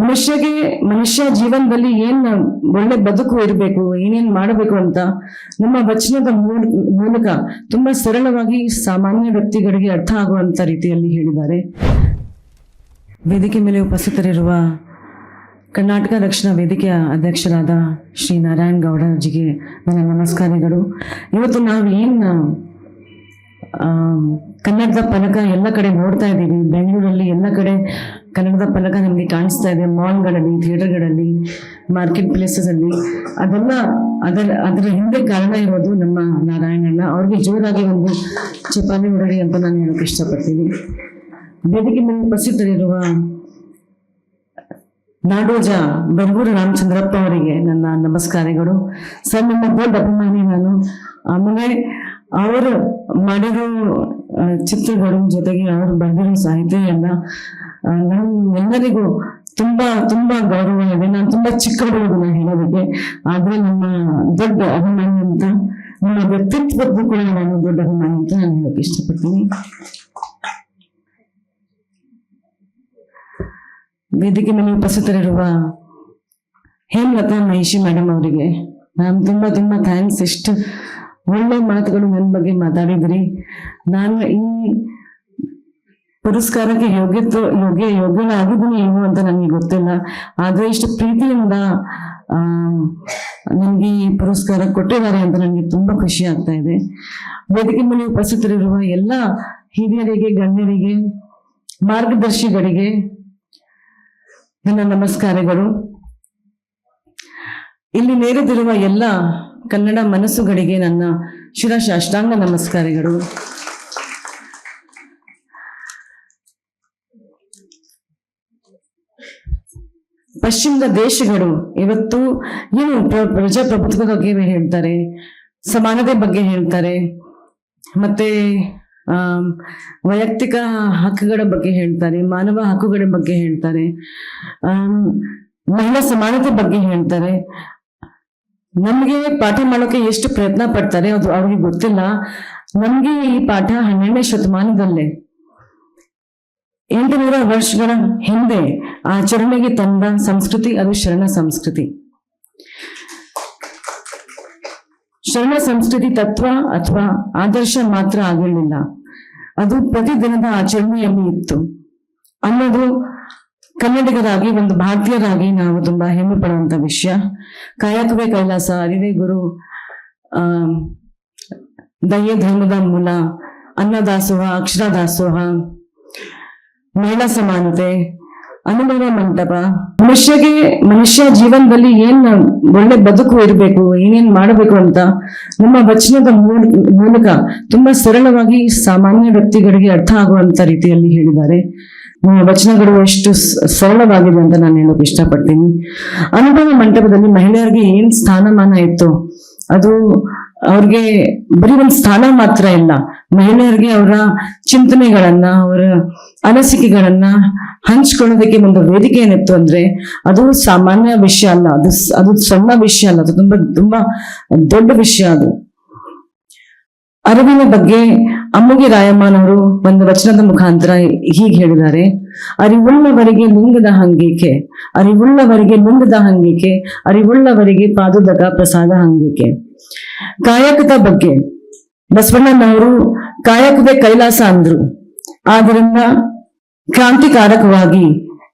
ಮನುಷ್ಯಗೆ, ಮನುಷ್ಯ ಜೀವನದಲ್ಲಿ ಏನ್ ಒಳ್ಳೆ ಬದುಕು ಇರಬೇಕು, ಏನೇನ್ ಮಾಡಬೇಕು ಅಂತ ನಮ್ಮ ವಚನದ ಮೂಲ- ಮೂಲಕ ತುಂಬಾ ಸರಳವಾಗಿ ಸಾಮಾನ್ಯ ವ್ಯಕ್ತಿಗಳಿಗೆ ಅರ್ಥ ಆಗುವಂತ ರೀತಿಯಲ್ಲಿ ಹೇಳಿದ್ದಾರೆ. ವೇದಿಕೆ ಮೇಲೆ ಉಪಸ್ಥಿತರಿರುವ ಕರ್ನಾಟಕ ರಕ್ಷಣಾ ವೇದಿಕೆಯ ಅಧ್ಯಕ್ಷರಾದ ಶ್ರೀ ನಾರಾಯಣ್ ಗೌಡರ್ಜಿಗೆ ನನ್ನ ನಮಸ್ಕಾರಗಳು. ಇವತ್ತು ನಾವು ಏನು ಕನ್ನಡದ ಫಲಕ ಎಲ್ಲ ಕಡೆ ನೋಡ್ತಾ ಇದ್ದೀವಿ. ಬೆಂಗಳೂರಲ್ಲಿ ಎಲ್ಲ ಕಡೆ ಕನ್ನಡದ ಫಲಕ ನಮಗೆ ಕಾಣಿಸ್ತಾ ಇದೆ. ಮಾಲ್ಗಳಲ್ಲಿ, ಥಿಯೇಟರ್ಗಳಲ್ಲಿ, ಮಾರ್ಕೆಟ್ ಪ್ಲೇಸಸಲ್ಲಿ ಅದೆಲ್ಲ ಅದರ ಅದರ ಹಿಂದೆ ಕಾರಣ ಇರೋದು ನಮ್ಮ ನಾರಾಯಣಣ್ಣ. ಅವ್ರಿಗೆ ಜೋರಾಗಿ ಒಂದು ಚಪಾಲಿ ಹೊರಡಿ ಅಂತ ನಾನು ಹೇಳೋಕೆ ಇಷ್ಟಪಡ್ತೀನಿ. ವೇದಿಕೆ ಮೇಲೆ ಪ್ರಸಿದ್ಧರಿರುವ ನಾಡೋಜ ಬೆರಗೂರು ರಾಮಚಂದ್ರಪ್ಪ ಅವರಿಗೆ ನನ್ನ ನಮಸ್ಕಾರಗಳು. ಸರ್, ನಮ್ಮ ದೊಡ್ಡ ಅಭಿಮಾನಿ ನಾನು. ಆಮೇಲೆ ಅವರು ಮಾಡಿರೋ ಚಿತ್ರಗಳು ಜೊತೆಗೆ ಅವರು ಬರೆದಿರೋ ಸಾಹಿತ್ಯ ನಮ್ಮೆಲ್ಲರಿಗೂ ಎಲ್ಲರಿಗೂ ತುಂಬಾ ತುಂಬಾ ಗೌರವ ಇದೆ. ನಾನು ತುಂಬಾ ಚಿಕ್ಕ ಹುಡುಗನ ಹೇಳೋದಕ್ಕೆ. ಆದ್ರೆ ನಮ್ಮ ದೊಡ್ಡ ಅಭಿಮಾನಿ ಅಂತ, ನಮ್ಮ ವ್ಯಕ್ತಿತ್ವದ ಕೂಡ ನಾನು ದೊಡ್ಡ ಅಭಿಮಾನಿ ಅಂತ ನಾನು ಹೇಳೋಕೆ ಇಷ್ಟಪಡ್ತೀನಿ. ವೇದಿಕೆ ಮೇಲೆ ಉಪಸ್ಥಿತರಿರುವ ಹೇಮಲತಾ ಮಹಿಷಿ ಮೇಡಮ್ ಅವರಿಗೆ, ನಾನು ತುಂಬಾ ತುಂಬಾ ಥ್ಯಾಂಕ್ಸ್ ಎಷ್ಟು ಒಳ್ಳೆ ಮಾತುಗಳು ನನ್ನ ಬಗ್ಗೆ ಮಾತಾಡಿದ್ರಿ. ನಾನು ಈ ಪುರಸ್ಕಾರಕ್ಕೆ ಯೋಗ್ಯತ್ವ, ಯೋಗ್ಯ, ಯೋಗ್ಯನಾಗಿದ್ದೀನಿ ಏನು ಅಂತ ನನಗೆ ಗೊತ್ತಿಲ್ಲ. ಆದರೆ ಇಷ್ಟು ಪ್ರೀತಿಯಿಂದ ನನಗೆ ಈ ಪುರಸ್ಕಾರ ಕೊಟ್ಟಿದ್ದಾರೆ ಅಂತ ನನಗೆ ತುಂಬಾ ಖುಷಿ ಆಗ್ತಾ ಇದೆ. ವೇದಿಕೆ ಮೇಲೆ ಉಪಸ್ಥಿತರಿರುವ ಎಲ್ಲ ಹಿರಿಯರಿಗೆ, ಗಣ್ಯರಿಗೆ, ಮಾರ್ಗದರ್ಶಿಗಳಿಗೆ ನನ್ನ ನಮಸ್ಕಾರಗಳು. ಇಲ್ಲಿ ನೇರಿದಿರುವ ಎಲ್ಲ ಕನ್ನಡ ಮನಸ್ಸುಗಳಿಗೆ ನನ್ನ ಶಿರಶಾಷ್ಟಾಂಗ ನಮಸ್ಕಾರಗಳು. ಪಶ್ಚಿಮದ ದೇಶಗಳು ಇವತ್ತು ಏನು ಪ್ರ- ಪ್ರಜಾಪ್ರಭುತ್ವದ ಬಗ್ಗೆ ಹೇಳ್ತಾರೆ? ಸಮಾನತೆ ಬಗ್ಗೆ ಹೇಳ್ತಾರೆ. ಮತ್ತೆ, ಆ, ವೈಯಕ್ತಿಕ ಹಕ್ಕುಗಳ ಬಗ್ಗೆ ಹೇಳ್ತಾರೆ, ಮಾನವ ಹಕ್ಕುಗಳ ಬಗ್ಗೆ ಹೇಳ್ತಾರೆ. ಮಹಿಳಾ ಸಮಾನತೆ ಬಗ್ಗೆ ಹೇಳ್ತಾರೆ. ನಮಗೆ ಪಾಠ ಮಾಡೋಕೆ ಎಷ್ಟು ಪ್ರಯತ್ನ ಪಡ್ತಾರೆ ಅದು ಅವ್ರಿಗೆ ಗೊತ್ತಿಲ್ಲ. ನಮ್ಗೆ ಈ ಪಾಠ ಹನ್ನೆರಡನೇ ಶತಮಾನದಲ್ಲೇ ಎಂಟುನೂರ ವರ್ಷಗಳ ಹಿಂದೆ ಆಚರಣೆಗೆ ತಂದ ಸಂಸ್ಕೃತಿ, ಅದು ಶರಣ ಸಂಸ್ಕೃತಿ. ಶರಣ ಸಂಸ್ಕೃತಿ ತತ್ವ ಅಥವಾ ಆದರ್ಶ ಮಾತ್ರ ಆಗಿರಲಿಲ್ಲ. ಅದು ಪ್ರತಿದಿನದ ಆಚರಣೆಯಲ್ಲಿ ಇತ್ತು. ಅನ್ನೋದು ಕನ್ನಡಿಗರಾಗಿ, ಒಂದು ಭಾರತೀಯರಾಗಿ ನಾವು ತುಂಬಾ ಹೆಮ್ಮೆ ಪಡುವಂತ ವಿಷಯ. ಕಾಯಕವೇ ಕೈಲಾಸ, ಅರಿವೇ ಗುರು. ಆ ದಯ್ಯ ಧರ್ಮದ ಮೂಲ, ಅನ್ನದಾಸೋಹ ಅಕ್ಷರ ದಾಸೋಹ ಮಹಿಳಾ ಸಮಾನತೆ ಅನುಭವ ಮಂಟಪ. ಮನುಷ್ಯಗೆ, ಮನುಷ್ಯ ಜೀವನದಲ್ಲಿ ಏನ್ ಒಳ್ಳೆ ಬದುಕು ಇರಬೇಕು, ಏನೇನ್ ಮಾಡಬೇಕು ಅಂತ ನಮ್ಮ ವಚನದ ಮೂಲ- ಮೂಲಕ ತುಂಬಾ ಸರಳವಾಗಿ ಸಾಮಾನ್ಯ ವ್ಯಕ್ತಿಗಳಿಗೆ ಅರ್ಥ ಆಗುವಂತ ರೀತಿಯಲ್ಲಿ ಹೇಳಿದ್ದಾರೆ. ವಚನಗಳು ಎಷ್ಟು ಸರಳವಾಗಿದೆ ಅಂತ ನಾನು ಹೇಳೋಕೆ ಇಷ್ಟಪಡ್ತೀನಿ. ಅನುಭವ ಮಂಟಪದಲ್ಲಿ ಮಹಿಳೆಯರಿಗೆ ಏನ್ ಸ್ಥಾನಮಾನ ಇತ್ತು? ಅದು ಅವ್ರಿಗೆ ಬರೀ ಒಂದು ಸ್ಥಾನ ಮಾತ್ರ ಇಲ್ಲ ಮಹಿಳೆಯರಿಗೆ ಅವರ ಚಿಂತನೆಗಳನ್ನ, ಅವರ ಅನಿಸಿಕೆಗಳನ್ನ ಹಂಚ್ಕೊಳ್ಳೋದಕ್ಕೆ ಒಂದು ವೇದಿಕೆ ಏನಿತ್ತು ಅಂದ್ರೆ, ಅದು ಸಾಮಾನ್ಯ ವಿಷಯ ಅಲ್ಲ, ಅದು ಅದು ಸಣ್ಣ ವಿಷಯ ಅಲ್ಲ, ಅದು ತುಂಬಾ ತುಂಬಾ ದೊಡ್ಡ ವಿಷಯ ಅದು. ಅರಿವಿನ ಬಗ್ಗೆ ಅಮ್ಮುಗೆ ರಾಯಮ್ಮನ್ ಅವರು ಒಂದು ವಚನದ ಮುಖಾಂತರ ಹೀಗೆ ಹೇಳಿದ್ದಾರೆ, ಅರಿವುಳ್ಳವರಿಗೆ ಲಿಂಗದ ಹಂಗಿಕೆ? ಅರಿವುಳ್ಳವರಿಗೆ ಲಿಂಗದ ಹಂಗಿಕೆ? ಅರಿವುಳ್ಳವರಿಗೆ ಪಾದುದಕ ಪ್ರಸಾದ ಹಂಗಿಕೆ? ಕಾಯಕದ ಬಗ್ಗೆ ಬಸವಣ್ಣನವರು ಕಾಯಕವೇ ಕೈಲಾಸ ಅಂದ್ರು. ಆದ್ದರಿಂದ ಕ್ರಾಂತಿಕಾರಕವಾಗಿ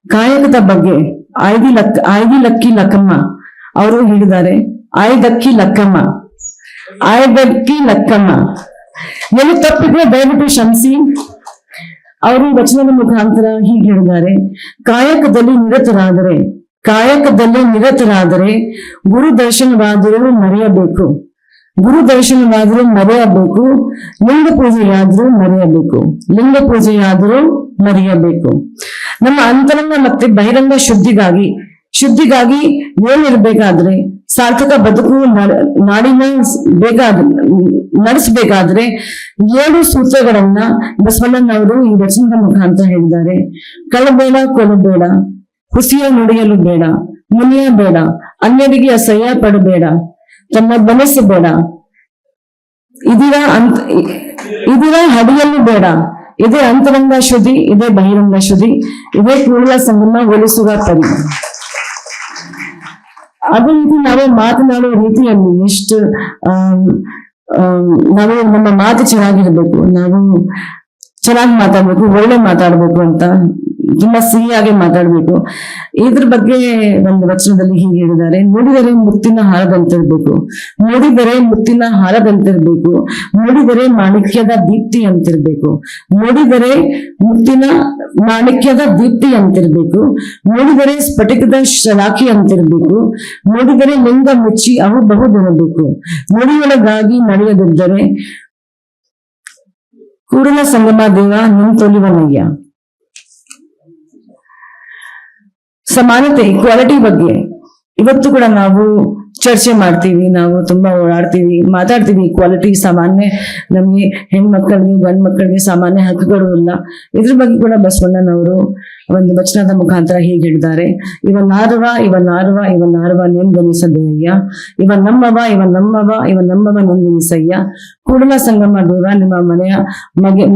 ಕಾಯಕದ ಬಗ್ಗೆ ಆಯ್ದಿ ಲಕ್, ಆಯ್ದಿ ಲಕ್ಕಿ ಲಕ್ಕಮ್ಮ ಅವರು ಹೇಳಿದ್ದಾರೆ. ಆಯ್ದಕ್ಕಿ ಲಕ್ಕಮ್ಮ ಆಯ್ದಕ್ಕಿ ಲಕ್ಕಮ್ಮ. ಏನು ತಪ್ಪಿದ್ರೆ ದಯವಿಟ್ಟು ಕ್ಷಮಿಸಿ. ಅವರು ವಚನದ ಮುಖಾಂತರ ಹೀಗೆ ಹೇಳಿದ್ದಾರೆ. ಕಾಯಕದಲ್ಲಿ ನಿರತರಾದರೆ ಕಾಯಕದಲ್ಲಿ ನಿರತರಾದರೆ ಗುರು ದರ್ಶನವಾದರೂ ಮರೆಯಬೇಕು. ಗುರು ದರ್ಶನವಾದರೂ ಮರೆಯಬೇಕು, ಲಿಂಗ ಪೂಜೆಯಾದರೂ ಮರೆಯಬೇಕು, ಲಿಂಗ ಪೂಜೆಯಾದರೂ ಮರೆಯಬೇಕು. ನಮ್ಮ ಅಂತರಂಗ ಮತ್ತೆ ಬಹಿರಂಗ ಶುದ್ಧಿಗಾಗಿ ಶುದ್ಧಿಗಾಗಿ ಏನಿರ್ಬೇಕಾದ್ರೆ, ಸಾರ್ಥಕ ಬದುಕು ನಡ- ನಾಡಿನ ಬೇಕಾದ, ನಡೆಸಬೇಕಾದ್ರೆ ಏಳು ಸೂತ್ರಗಳನ್ನ ಬಸವಣ್ಣನವರು ಈ ವಚನದ ಮುಖಾಂತರ ಹೇಳಿದ್ದಾರೆ. ಕಳಬೇಡ ಕೊಲಬೇಡ ಹುಸಿಯ ನುಡಿಯಲು ಬೇಡ, ಮುನಿಯ ಬೇಡ, ಅನ್ಯರಿಗೆ ಅಸಹ್ಯ ಪಡಬೇಡ ತನ್ನ ಮನಸ್ಸು ಬೇಡ ಇದರ ಅಂತ, ಇದರ ಹಡಿಯಲ್ಲಿ ಬೇಡ. ಇದೇ ಅಂತರಂಗ ಶುದ್ಧಿ, ಇದೇ ಬಹಿರಂಗ ಶುದ್ಧಿ, ಇದೇ ಕೂಡಲ ಸಂಗಮ ಒಲಿಸುವ ಪರಿ. ಅದೇ ರೀತಿ ನಾವು ಮಾತನಾಡುವ ರೀತಿಯಲ್ಲಿ ಎಷ್ಟು ನಾವು ನಮ್ಮ ಮಾತು ಚೆನ್ನಾಗಿರ್ಬೇಕು ನಾವು ಚೆನ್ನಾಗಿ ಮಾತಾಡ್ಬೇಕು, ಒಳ್ಳೆ ಮಾತಾಡ್ಬೇಕು ಅಂತ, ತುಂಬಾ ಸಿಹಿಯಾಗಿ ಮಾತಾಡ್ಬೇಕು. ಇದ್ರ ಬಗ್ಗೆ ಒಂದು ವಚನದಲ್ಲಿ ಹೀಗೆ ಹೇಳಿದ್ದಾರೆ, ನೋಡಿದರೆ ಮುತ್ತಿನ ಹಾರದಂತಿರ್ಬೇಕು. ನೋಡಿದರೆ ಮುತ್ತಿನ ಹಾರದಂತಿರ್ಬೇಕು. ನೋಡಿದರೆ ಮಾಣಿಕ್ಯದ ದೀಪ್ತಿ ಅಂತಿರ್ಬೇಕು. ನೋಡಿದರೆ ಮುತ್ತಿನ ಮಾಣಿಕ್ಯದ ದೀಪ್ತಿ ಅಂತಿರ್ಬೇಕು. ನೋಡಿದರೆ ಸ್ಫಟಿಕದ ಶಲಾಖಿ ಅಂತಿರ್ಬೇಕು. ನೋಡಿದರೆ ಲಿಂಗ ಮುಚ್ಚಿ ಅವು ಬಹುದಿರಬೇಕು ನುಡಿಯೊಳಗಾಗಿ ನಡೆಯದಿದ್ದರೆ ಕೂಡಲ ಸಂಗಮ ದೇವ ನಿಂತೊಲಿವನಯ್ಯ ಸಮಾನತೆ ಕ್ವಾಲಿಟಿ ಬಗ್ಗೆ ಇವತ್ತು ಕೂಡ ನಾವು ಚರ್ಚೆ ಮಾಡ್ತೀವಿ, ನಾವು ತುಂಬಾ ಓಡಾಡ್ತೀವಿ, ಮಾತಾಡ್ತೀವಿ. ಕ್ವಾಲಿಟಿ ಸಾಮಾನ್ಯ, ನಮಗೆ ಹೆಣ್ಮಕ್ಳಿಗೆ ಗಂಡ್ ಮಕ್ಕಳಿಗೆ ಸಾಮಾನ್ಯ ಹಕ್ಕುಗಳು ಇಲ್ಲ. ಇದ್ರ ಬಗ್ಗೆ ಕೂಡ ಬಸವಣ್ಣನವರು ಒಂದು ವಚನದ ಮುಖಾಂತರ ಹೀಗೆ ಹೇಳಿದ್ದಾರೆ. ಇವ ನಾರವ ಇವ ನಾರವ ಇವ ನಾರವ ನೆಂದೆನಿಸದಯ್ಯ ಇವ ನಮ್ಮವ ಇವ ನಮ್ಮವ ಇವ ನಮ್ಮವ ನೆಂದೆನಿಸಯ್ಯ. ಕೂಡಲ ಸಂಗಮ ದೇವ ನಿಮ್ಮ ಮನೆಯ ಮಗೆ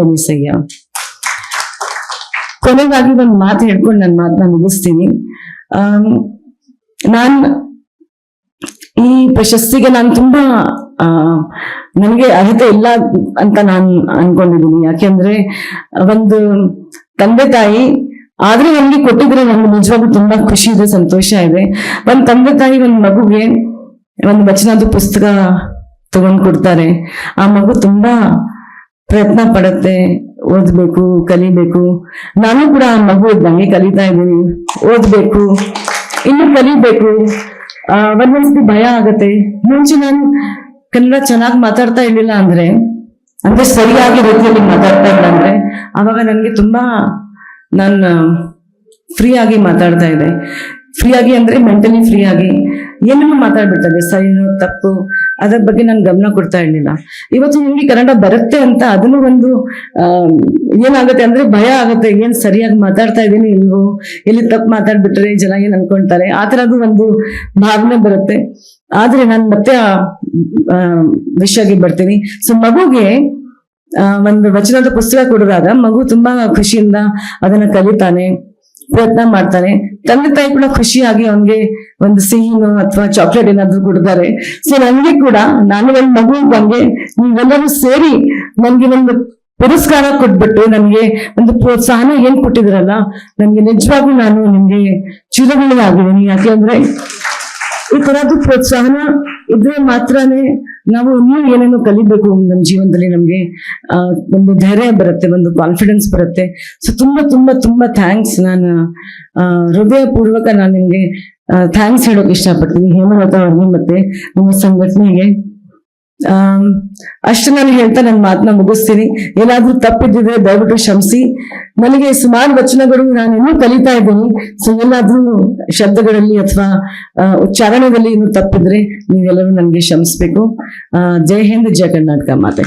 ಗಮನಿಸಯ್ಯ ಕೊನೆಗಾಗಿ ಒಂದು ಮಾತು ಹೇಳ್ಕೊಂಡು ನನ್ನ ಮಾತನ್ನ ಮುಗಿಸ್ತೀನಿ. ಆ ನಾನ್ ಈ ಪ್ರಶಸ್ತಿಗೆ ನಾನು ತುಂಬಾ ನನಗೆ ಅರ್ಹತೆ ಇಲ್ಲ ಅಂತ ನಾನು ಅನ್ಕೊಂಡಿದ್ದೀನಿ. ಯಾಕೆಂದ್ರೆ, ಒಂದು ತಂದೆ ತಾಯಿ ಆದ್ರೆ ನನಗೆ ಕೊಟ್ಟಿದ್ರೆ ನನಗೆ ನಿಜವಾಗ್ಲೂ ತುಂಬಾ ಖುಷಿ ಇದೆ, ಸಂತೋಷ ಇದೆ. ಒಂದು ತಂದೆ ತಾಯಿ, ಒಂದು ಮಗುಗೆ ಒಂದು ವಚನದ ಪುಸ್ತಕ ತಗೊಂಡ್ ಕೊಡ್ತಾರೆ. ಆ ಮಗು ತುಂಬಾ ಪ್ರಯತ್ನ ಪಡತ್ತೆ, ಓದ್ಬೇಕು, ಕಲಿಬೇಕು. ನಾನು ಕೂಡ ಆ ಮಗು ಇದ್ದಂಗೆ ಕಲಿತಾ ಇದ್ದೀನಿ. ಓದ್ಬೇಕು, ಇನ್ನು ಕಲಿಬೇಕು. ಒಂದೊಂದ್ಸತಿ ಭಯ ಆಗತ್ತೆ. ಮುಂಚೆ ನಾನು ಕನ್ನಡ ಚೆನ್ನಾಗಿ ಮಾತಾಡ್ತಾ ಇರ್ಲಿಲ್ಲ ಅಂದ್ರೆ ಅಂದ್ರೆ ಸರಿಯಾಗಿ ರೀತಿಯಲ್ಲಿ ಮಾತಾಡ್ತಾ ಇಲ್ಲ ಅಂದ್ರೆ ಅವಾಗ ನನಗೆ ತುಂಬಾ ನಾನು ಫ್ರೀ ಆಗಿ ಮಾತಾಡ್ತಾ ಇದೆ ಫ್ರೀ ಆಗಿ ಅಂದ್ರೆ ಮೆಂಟಲಿ ಫ್ರೀ ಆಗಿ ಏನನ್ನು ಮಾತಾಡ್ಬಿಡ್ತದೆ ಸರಿನೋ ತಪ್ಪು ಅದ್ರ ಬಗ್ಗೆ ನಾನು ಗಮನ ಕೊಡ್ತಾ ಇರ್ಲಿಲ್ಲ. ಇವತ್ತು ನಿಮಗೆ ಕನ್ನಡ ಬರುತ್ತೆ ಅಂತ ಅದನ್ನು ಒಂದು ಏನಾಗುತ್ತೆ ಅಂದ್ರೆ ಭಯ ಆಗುತ್ತೆ. ಏನ್ ಸರಿಯಾಗಿ ಮಾತಾಡ್ತಾ ಇದ್ದೀನಿ ಇಲ್ವೋ? ಎಲ್ಲಿ ತಪ್ಪು ಮಾತಾಡ್ಬಿಟ್ರೆ ಜನ ಏನ್ ಅನ್ಕೊಂತಾರೆ? ಆ ತರದ್ದು ಒಂದು ಭಾವನೆ ಬರುತ್ತೆ. ಆದ್ರೆ ನಾನು ಮತ್ತೆ ಆ, ವಿಷಯಕ್ಕೆ ಬರ್ತೀನಿ. ಸೊ ಮಗುಗೆ ಒಂದು ವಚನದ ಪುಸ್ತಕ ಕೊಡುವಾಗ ಮಗು ತುಂಬಾ ಖುಷಿಯಿಂದ ಅದನ್ನ ಕಲಿತಾನೆ. ಪ್ರಯತ್ನ ಮಾಡ್ತಾನೆ ತಂದೆ ತಾಯಿ ಕೂಡ ಖುಷಿಯಾಗಿ ಅವನ್ಗೆ ಒಂದು ಸಿಹಿನೋ ಅಥವಾ ಚಾಕ್ಲೇಟ್ ಏನಾದ್ರು ಕೊಡ್ತಾರೆ. ಸೊ ನನ್ಗೆ ಕೂಡ ನಾನು ಒಂದ್ ಮಗು ಬಂದೆ ನೀವೆಲ್ಲರೂ ಸೇರಿ ನನ್ಗೆ ಒಂದು ಪುರಸ್ಕಾರ ಕೊಟ್ಬಿಟ್ಟು ನನಗೆ ಒಂದು ಪ್ರೋತ್ಸಾಹನ ಏನ್ ಕೊಟ್ಟಿದ್ರಲ್ಲ, ನನ್ಗೆ ನಿಜವಾಗ್ಲೂ ನಾನು ನಿಮ್ಗೆ ಚಿರಗುಣಿ ಆಗಿದ್ದೀನಿ ಯಾಕೆಂದ್ರೆ ಈ ತರದ್ದು ಪ್ರೋತ್ಸಾಹನ ಇದ್ರೆ ಮಾತ್ರನೇ ನಾವು ಇನ್ನೂ ಏನೇನೋ ಕಲಿಬೇಕು ನಮ್ಮ ಜೀವನದಲ್ಲಿ ನಮಗೆ ಒಂದು ಧೈರ್ಯ ಬರುತ್ತೆ, ಒಂದು ಕಾನ್ಫಿಡೆನ್ಸ್ ಬರುತ್ತೆ. ಸೊ ತುಂಬಾ ತುಂಬಾ ತುಂಬಾ ಥ್ಯಾಂಕ್ಸ್ ನಾನು ಹೃದಯ ಹೃದಯಪೂರ್ವಕ ನಾನು ನಿಮಗೆ ಥ್ಯಾಂಕ್ಸ್ ಹೇಳೋಕೆ ಇಷ್ಟಪಡ್ತೀನಿ. ಹೇಮಲತಾ ಅವ್ರಿಗೆ ಮತ್ತೆ ನಮ್ಮ ಸಂಘಟನೆಗೆ. ಅಷ್ಟು ನಾನು ಹೇಳ್ತಾ ನನ್ನ ಮಾತನ್ನ ಮುಗಿಸ್ತೀನಿ. ಏನಾದ್ರೂ ತಪ್ಪಿದ್ದಿದ್ರೆ ದಯವಿಟ್ಟು ಕ್ಷಮಿಸಿ. ನನಗೆ ಸುಮಾರು ವಚನಗಳು ನಾನು ಇನ್ನೂ ಕಲಿತಾ ಇದ್ದೀನಿ. ಸೊ ಏನಾದ್ರೂ ಶಬ್ದಗಳಲ್ಲಿ ಅಥವಾ ಉಚ್ಚಾರಣೆಯಲ್ಲಿ ಇನ್ನು ತಪ್ಪಿದ್ರೆ ನೀವೆಲ್ಲರೂ ನನಗೆ ಕ್ಷಮಿಸ್ಬೇಕು. ಆ, ಜೈ ಹಿಂದ್ ಜಯ ಕರ್ನಾಟಕ ಮಾತೆ.